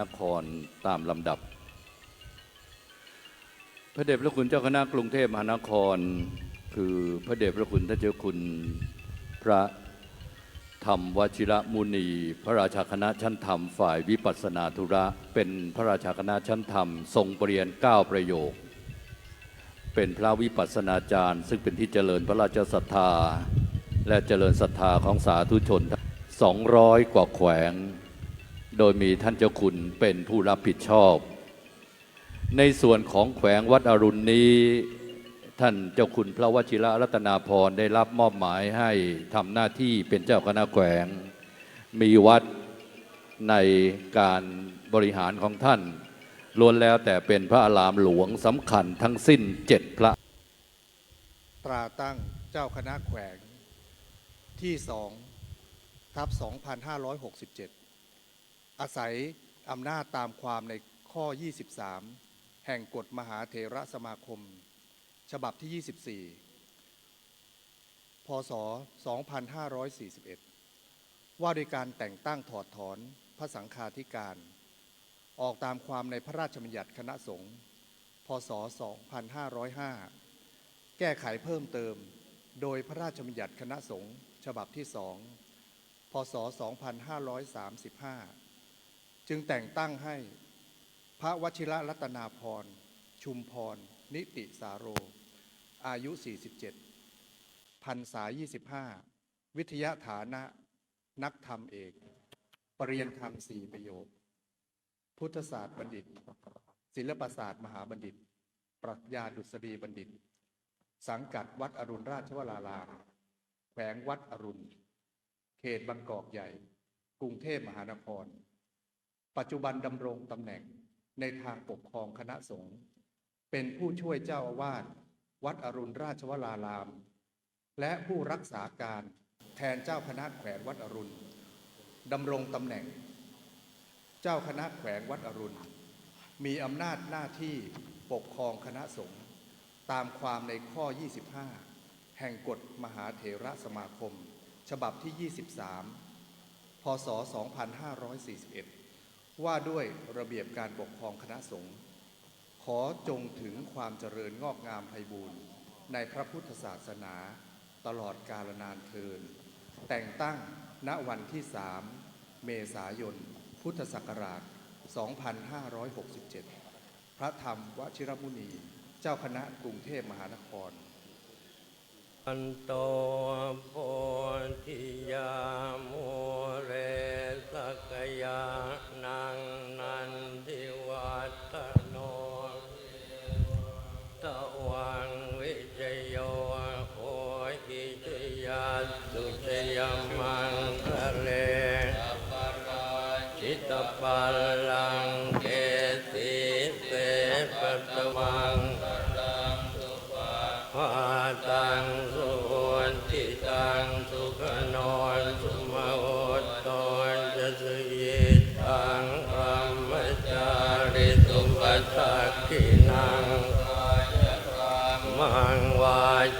นครตามลำดับ พระเดชพระคุณเจ้าคณะกรุงเทพมหานคร คือพระเดชพระคุณท่านเจ้าคุณพระธรรมวชิระมุนี พระราชาคณะชั้นธรรมฝ่ายวิปัสสนาธุระ เป็นพระราชาคณะชั้นธรรม ทรงปรเรียนเก้าประโยค เป็นพระวิปัสสนาจารย์ ซึ่งเป็นที่เจริญพระราชศรัทธา และเจริญศรัทธาของสาธุชน 200 กว่าแขวง โดยมีท่านเจ้าคุณเป็นผู้รับผิดชอบ ในส่วนของแขวงวัดอรุณนี้ ท่านเจ้าคุณพระวชิระรัตนาพรได้รับมอบหมายให้ทำหน้าที่เป็นเจ้าคณะแขวง มีวัดในการบริหารของท่านล้วนแล้วแต่เป็นพระอารามหลวงสำคัญทั้งสิ้นเจ็ดพระ ตราตั้งเจ้าคณะแขวงที่สองทับ 2567 อาศัยอำนาจตามความในข้อ 23 แห่งกฎมหาเถระสมาคม ฉบับที่ 24 พศ 2541 ว่าโดยการแต่งตั้งถอดถอนพระสังฆาธิการ ออกตามความในพระราชบัญญัติคณะสงฆ์พศ 2505 แก้ไขเพิ่มเติมโดยพระราชบัญญัติคณะสงฆ์ฉบับที่สองพศ 2535 จึงแต่งตั้งให้พระวชิระรัตนาพร ชุมพร นิติสาโร อายุ 47พันษา25 วิทยาฐานะ นักธรรมเอก ปรริยนธรรมสี่ประโยค พุทธศาสตร์บัณฑิต ศิลปศาสตร์มหาบัณฑิต ปรัชญาดุษฎีบัณฑิต สังกัดวัดอรุณราชวราราม แขวงวัดอรุณ เขตบางกอกใหญ่ กรุงเทพมหานคร ปัจจุบันดำรงตำแหน่งในทางปกครองคณะสงฆ์เป็นผู้ช่วยเจ้าอาวาสวัดอรุณราชวราราม และผู้รักษาการแทนเจ้าคณะแขวงวัดอรุณดำรงตำแหน่ง เจ้าคณะแขวงวัดอรุณ มีอำนาจหน้าที่ปกครองคณะสงฆ์ตามความในข้อ 25 แห่งกฎมหาเถระสมาคม ฉบับที่ 23 พศ 2541 ว่าด้วยระเบียบการปกครองคณะสงฆ์ขอจงถึงความเจริญงอกงามไพบูรณ์ในพระพุทธศาสนาตลอดกาลนานเทิน แต่งตั้งณวันที่3เมษายน พุทธศักราช 2567 พระธรรมวชิรมุนี เจ้าคณะกรุงเทพมหานคร อันโตโพธิยาโมเรสกยานังนันทิวัตโนตะวังวิจโยโหหิจยาสุจยมังคะเลจิตตปัลลัง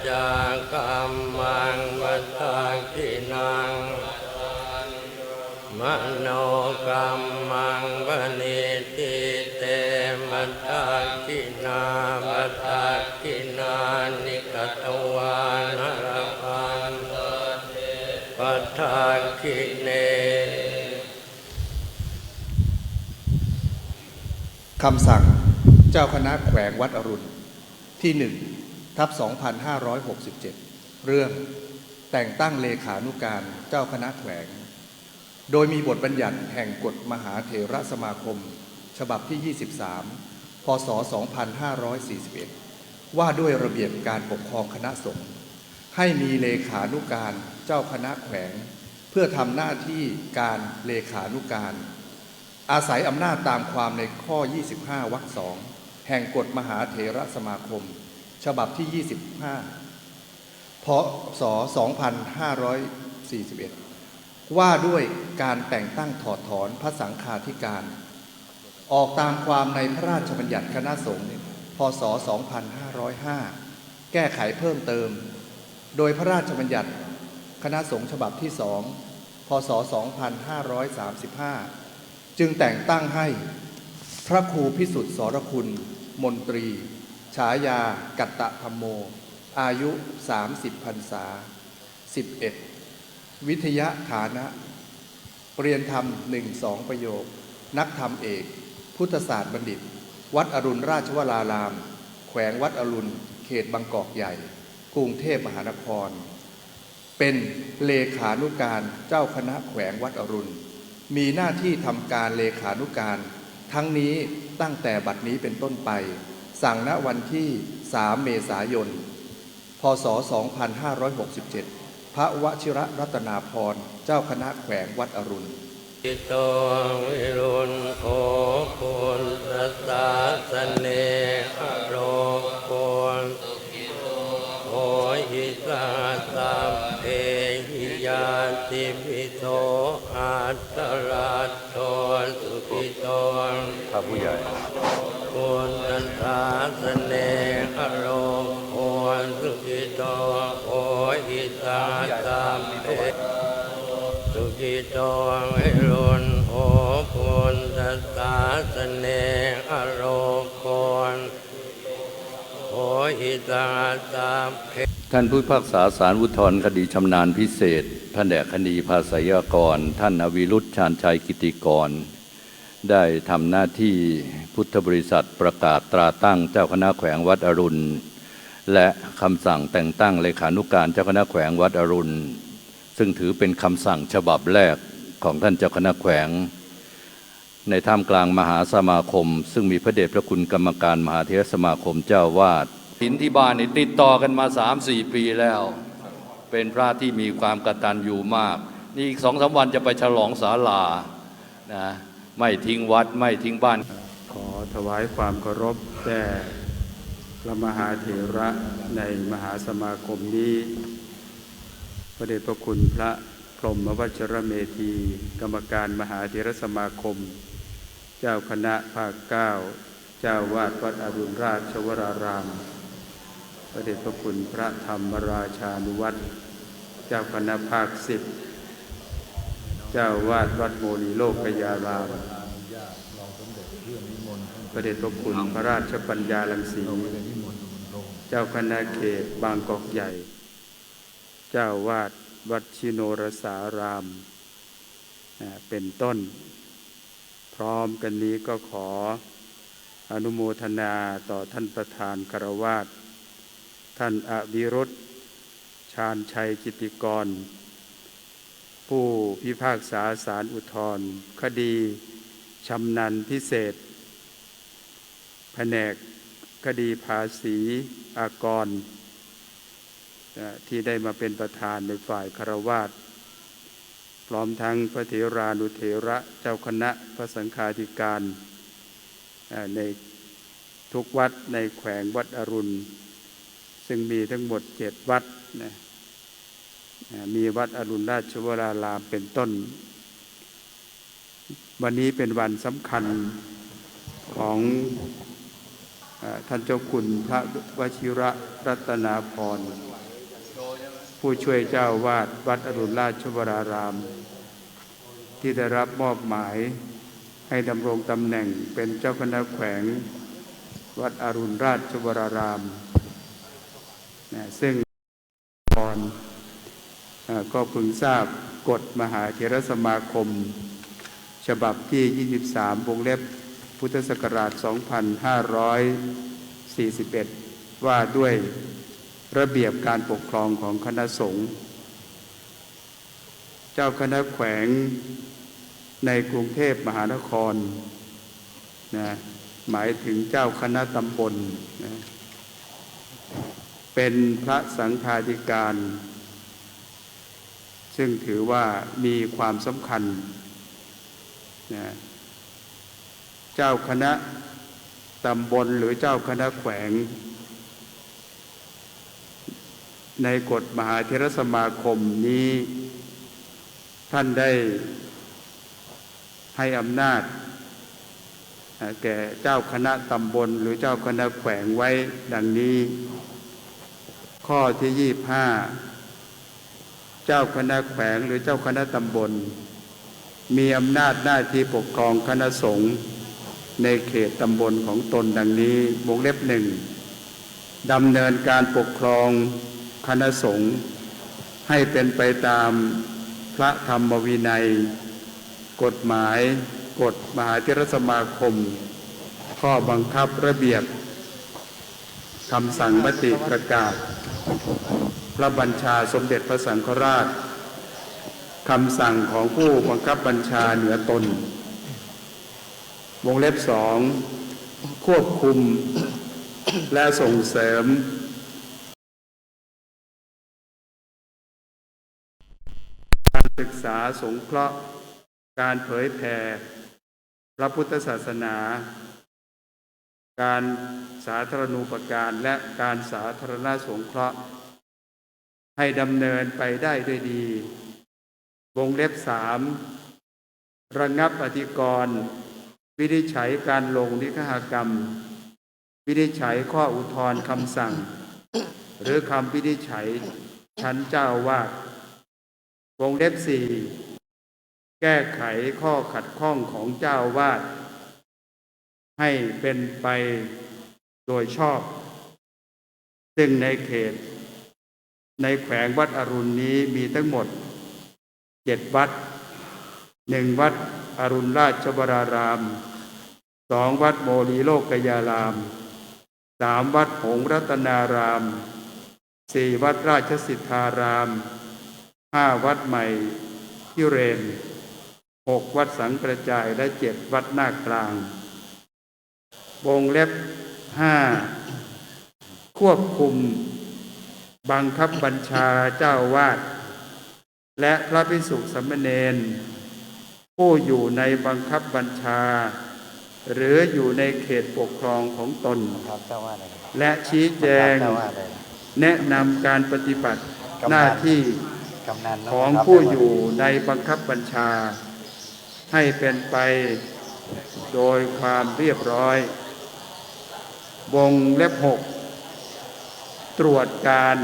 จากรรมังวัฏกินังมโนกรรมังวนิติเตมัตตากินามัตตากินานิกตวานรพันปัฏฐาคิเนคำสั่งเจ้าคณะแขวงวัดอรุณที่หนึ่ง ทับ 2567 เรื่องแต่งตั้งเลขานุการเจ้าคณะแขวง โดยมีบทบัญญัติแห่งกฎมหาเถระสมาคม ฉบับที่ 23 พศ 2541 ว่าด้วยระเบียบการปกครองคณะสงฆ์ให้มีเลขานุการเจ้าคณะแขวง เพื่อทำหน้าที่การเลขานุการ อาศัยอำนาจตามความในข้อ 25 วรรคสองแห่งกฎมหาเถระสมาคม ฉบับที่ 25พศ2541 ว่าด้วยการแต่งตั้งถอดถอนพระสังฆาธิการ ออกตามความในพระราชบัญญัติคณะสงฆ์พศ 2505 แก้ไขเพิ่มเติม โดยพระราชบัญญัติคณะสงฆ์ฉบับที่สองพศ 2535 จึงแต่งตั้งให้พระครูพิสุทธิ์สรคุณ มนตรี ฉายากัตตะธรรมโม อายุ 30พรรษา 11 วิทยาฐานะ เรียนธรรมหนึ่งสองประโยค นักธรรมเอก พุทธศาสตร์บัณฑิต วัดอรุณราชวราราม แขวงวัดอรุณ เขตบางกอกใหญ่ กรุงเทพมหานคร เป็นเลขานุการเจ้าคณะแขวงวัดอรุณ มีหน้าที่ทำการเลขานุการ ทั้งนี้ตั้งแต่บัดนี้เป็นต้นไป สั่งณวันที่ 3 เมษายน พศ 2567 พระวชิระรัตนาพรณ์เจ้าคณะแขวงวัดอรุณอิโตวิรุณโอคุณตัสสะสะเนอโรโคนโอหิตาสัพเพหิยาติพิโตอัตตรัตโตสุขิโตพระผู้ใหญ่ คุณตัสสะสเนอโรโคนสุขิโตโอหิตาสัพเพสุขิโตวิรุณโอปุณตัสสาสเนอโรโคนโอหิตาตาเพท่านผู้พิพากษาสารอุทธรคดีชำนาญพิเศษแผนกคดีภาษายากร ท่านอวิรุธชาญชัยกิติกร ได้ทำหน้าที่พุทธบริษัทประกาศตราตั้งเจ้าคณะแขวงวัดอรุณ และคำสั่งแต่งตั้งเลขานุการเจ้าคณะแขวงวัดอรุณ ซึ่งถือเป็นคำสั่งฉบับแรกของท่านเจ้าคณะแขวง ในท่ามกลางมหาสมาคม ซึ่งมีพระเดชพระคุณกรรมการมหาเทรสมาคมเจ้าวาดหินที่บ้านนี่ติดต่อกันมาสามสี่ปีแล้ว เป็นพระที่มีความกตัญญูมาก นี่อีกสองสามวันจะไปฉลองศาลานะ ไม่ทิ้งวัดไม่ทิ้งบ้าน ขอถวายความเคารพแด่พระมหาเถระในมหาสมาคมนี้ พระเดชพระคุณพระพรหมวัชรเมธี กรรมการมหาเถรสมาคม เจ้าคณะภาคเก้าเจ้าวาดวัดอรุณราชวราราม พระเดชพระคุณพระธรรมราชานุวัตรเจ้าคณะภาคสิบ เจ้าวาดวัดโมนีโลกยารามพระเดชพระคุณพระราชปัญญาลังสี เจ้าคณะเขตบางกอกใหญ่ เจ้าวาดวัดชิโนรสาราม เป็นต้น พร้อมกันนี้ก็ขออนุโมทนาต่อท่านประธานคารวาสท่านอวิรุธ ชาญชัยกิติกร ผู้พิพากษาสารอุทธรคดีชำนันพิเศษ แผนกคดีภาษีอากร ที่ได้มาเป็นประธานในฝ่ายคารวาสพร้อมทั้งพระเถรานุเถระเจ้าคณะพระสังฆาธิการในทุกวัดในแขวงวัดอรุณ ซึ่งมีทั้งหมดเจ็ดวัดนะ มีวัดอรุณราชวรารามเป็นต้น วันนี้เป็นวันสำคัญของท่านเจ้าคุณพระวชิระรัตนาพร ผู้ช่วยเจ้าวาดวัดอรุณราชวราราม ที่ได้รับมอบหมายให้ดำรงตำแหน่งเป็นเจ้าคณะแขวง วัดอรุณราชวราราม ซึ่งพรเอ่อ ก็พึงทราบกฎมหาเถรสมาคม ฉบับที่ 23 วงเล็บพุทธศักราช 2541 ว่าด้วยระเบียบการปกครองของคณะสงฆ์เจ้าคณะแขวงในกรุงเทพมหานครนะหมายถึงเจ้าคณะตำบลนะเป็นพระสังฆาธิการ ซึ่งถือว่ามีความสำคัญนะเจ้าคณะตำบลหรือเจ้าคณะแขวง ในกฎมหาเทรสมาคมนี้ ท่านได้ให้อำนาจ แก่เจ้าคณะตำบลหรือเจ้าคณะแขวงไว้ดังนี้ ข้อที่ยี่ห้า เจ้าคณะแขวงหรือเจ้าคณะตำบล มีอำนาจหน้าที่ปกครองคณะสงฆ์ในเขตตำบลของตนดังนี้วงเล็บหนึ่งดำเนินการปกครองคณะสงฆ์ให้เป็นไปตามพระธรรมวินัย กฎหมาย กฎมหาเทรสมาคม ข้อบังคับระเบียบคำสั่งมติประกาศ พระบัญชาสมเด็จพระสังฆราชคำสั่งของผู้บังคับบัญชาเหนือตน วงเล็บสองควบคุมและส่งเสริมการศึกษาสงเคราะห์การเผยแผ่พระพุทธศาสนา การสาธารณูปการและการสาธารณสงเคราะห์ ให้ดำเนินไปได้ด้วยดี วงเล็บสามระงับอธิกรณ์วินิจฉัยการลงนิคหกรรม วินิจฉัยข้ออุทธรณ์คำสั่ง หรือคำวินิจฉัยชั้นเจ้าวาดวงเล็บสี่แก้ไขข้อขัดข้องของเจ้าอาวาดให้เป็นไปโดยชอบ ซึ่งในเขต ในแขวงวัดอรุณนี้มีทั้งหมดเจ็ดวัดหนึ่งวัดอรุณราชบรารามสองวัดโมลีโลกยารามสามวัดหงรัตนารามสี่วัดราชสิทธารามห้าวัดใหม่พิเรนหกวัดสังกระจายและเจ็ดวัดหน้ากลาง วงเล็บห้าควบคุม บังคับบัญชาเจ้าวาด และพระภิกษุสามเณรผู้อยู่ในบังคับบัญชา หรืออยู่ในเขตปกครองของตน และชี้แจงแนะนำการปฏิบัติหน้าที่ของผู้อยู่ในบังคับบัญชา ให้เป็นไปโดยความเรียบร้อยวงเล็บหก ตรวจการ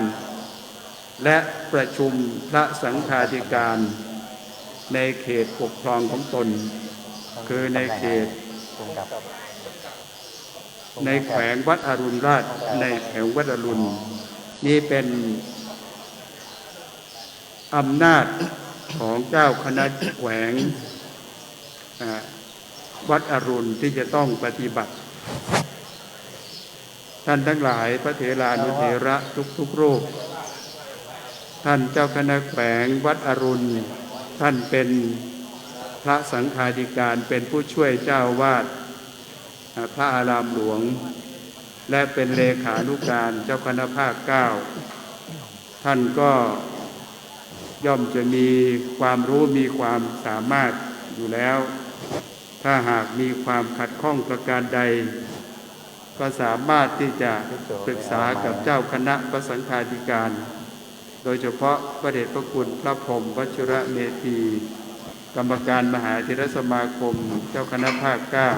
และประชุมพระสังฆาธิการ ในเขตปกครองของตน คือในเขต ในแขวงวัดอรุณราชในแขวงวัดอรุณ นี่เป็นอำนาจของเจ้าคณะแขวงวัดอรุณที่จะต้องปฏิบัติ ท่านทั้งหลายพระเถรานุเถระทุกๆรูป ท่านเจ้าคณะแขวงวัดอรุณ ท่านเป็นพระสังฆาธิการเป็นผู้ช่วยเจ้าวาดพระอารามหลวง และเป็นเลขานุการเจ้าคณะภาคเก้าท่านก็ย่อมจะมีความรู้มีความสามารถอยู่แล้ว ถ้าหากมีความขัดข้องประการใด ก็สามารถที่จะปรึกษากับเจ้าคณะพระสังฆาธิการ โดยเฉพาะพระเดชพระคุณพระพรมวชิระเมธีกรรมการมหาเทรสมาคม เจ้าคณะภาคเก้า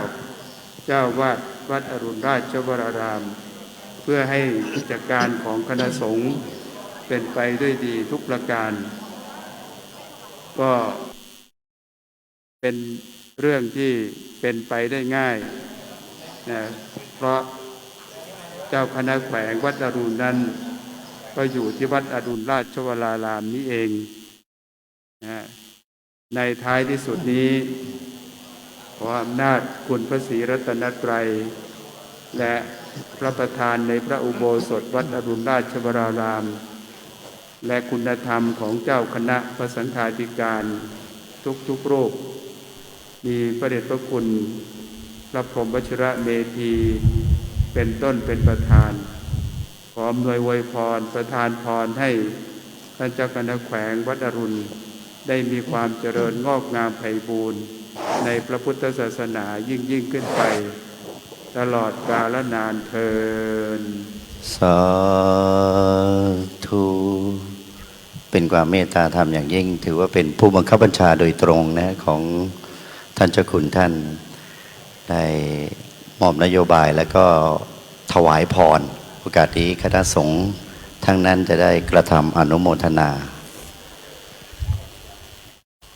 เจ้าวาดวัดอรุณราชวราราม เพื่อให้กิจการของคณะสงฆ์เป็นไปด้วยดีทุกประการ ก็เป็นเรื่องที่เป็นไปได้ง่ายนะ เพราะเจ้าคณะแขวงวัดอรุณนั้น ก็อยู่ที่วัดอรุณราชวรารามนี้เองนะในท้ายที่สุดนี้ ขออำนาจคุณพระศรีรัตนตรัย และพระประธานในพระอุโบสถวัดอรุณราชวราราม และคุณธรรมของเจ้าคณะพระสังฆาธิการทุกๆรูปมีพระเดชพระคุณ ระพรหมวชิระเมธี เป็นต้นเป็นประธาน ขออำนวยอวยพรประทานพรให้ท่านเจ้าคณะแขวงวัดอรุณ ได้มีความเจริญงอกงามไพบูรณ์ในพระพุทธศาสนายิ่งยิ่งขึ้นไป ตลอดกาลนานเทิน สาธุ เป็นความเมตตาธรรมอย่างยิ่ง ถือว่าเป็นผู้บังคับบัญชาโดยตรงนะของท่านเจ้าคุณท่าน ได้มอบนโยบายแล้วก็ถวายพร โอกาสนี้คณะสงฆ์ทั้งนั้นจะได้กระทำอนุโมทนา